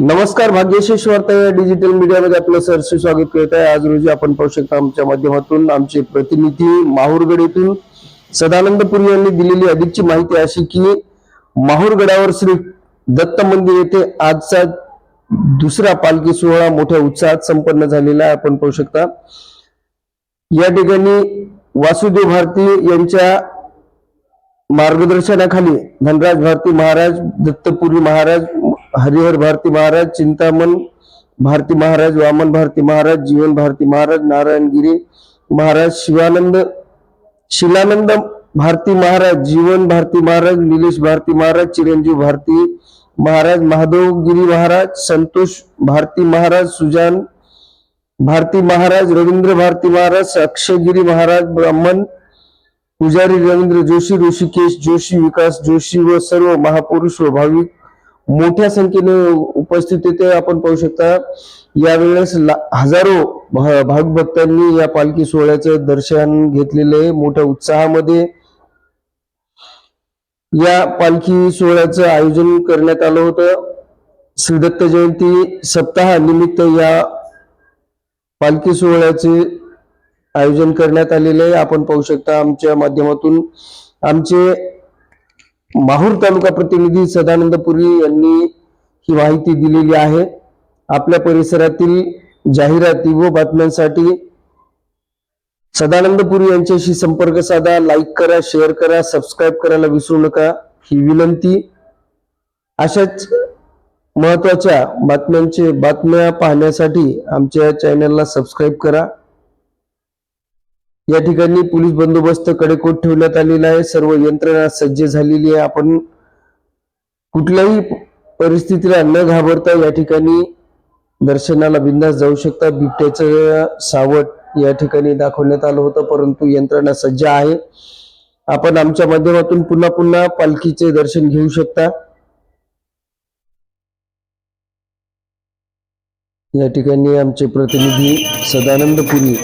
नमस्कार भाग्यशेष वार्ता या डिजिटल मीडियामध्ये आपलं सरसे स्वागत करत आहे. आज रोजी आपण पाहू शकता आमच्या माध्यमातून आमचे प्रतिनिधी माहूरगड येथून सदानंदपुरी यांनी दिलेली अधिकची माहिती अशी की माहूरगडावर श्री दत्त मंदिर येथे आजचा दुसरा पालखी सोहळा मोठ्या उत्साहात संपन्न झालेला आहे. आपण पाहू शकता. या ठिकाणी वासुदेव भारती यांच्या मार्गदर्शनाखाली धनराज भारती महाराज दत्तपुरी महाराज हरिहर भारती महाराज चिंतामन भारती महाराज वामन भारती महाराज जीवन भारती महाराज नारायणगिरी महाराज शिवानंद शिलानंद भारती महाराज जीवन भारती महाराज निलेश भारती महाराज चिरंजीव भारती महाराज महादेव गिरी महाराज संतोष भारती महाराज सुजान भारती महाराज रवींद्र भारती महाराज अक्षयगिरी महाराज ब्राह्मण पुजारी रवींद्र जोशी ऋषिकेश जोशी विकास जोशी व सर्व महापुरुष व भाविक मोठ्या संख्येने उपस्थित होते आपण पाहू शकता. यावेळेस ला- हजारो भागभक्तांनी या पालखी सोहळ्याचं दर्शन घेतलेले आहे. मोठ्या उत्साहामध्ये या पालखी सोहळ्याचं आयोजन करण्यात आलं होतं. श्रीदत्त जयंती सप्ताह निमित्त या पालखी सोहळ्याचे आयोजन करण्यात आलेले आहे. आपण पाहू शकता आमच्या माध्यमातून आमचे माहूर तालुका प्रतिनिधी सदानंद पुरी यांनी ही माहिती दिलेली आहे. आपल्या परिसरातील जाहिराती व बातम्यांसाठी सदानंद पुरी यांच्याशी संपर्क साधा लाईक करा शेअर करा सबस्क्राईब करायला विसरू नका. ही विनंती. अशाच महत्त्वाच्या बातम्यांचे बातम्या पाहण्यासाठी आमच्या चॅनलला सबस्क्राईब करा. या ठिकाणी पोलीस बंदोबस्त कडेकोट ठेवण्यात आलेला आहे. सर्व यंत्रणा सज्ज झालेली आहे. आपण कुठल्याही परिस्थितीला न घाबरता या ठिकाणी दर्शनाला बिंदास जाऊ शकता. बिबट्याचं सावट या ठिकाणी दाखवण्यात आलं होतं परंतु यंत्रणा सज्ज आहे. आपण आमच्या माध्यमातून पुन्हा पुन्हा पालखीचे दर्शन घेऊ शकता. या ठिकाणी आमचे प्रतिनिधी सदानंद पुरी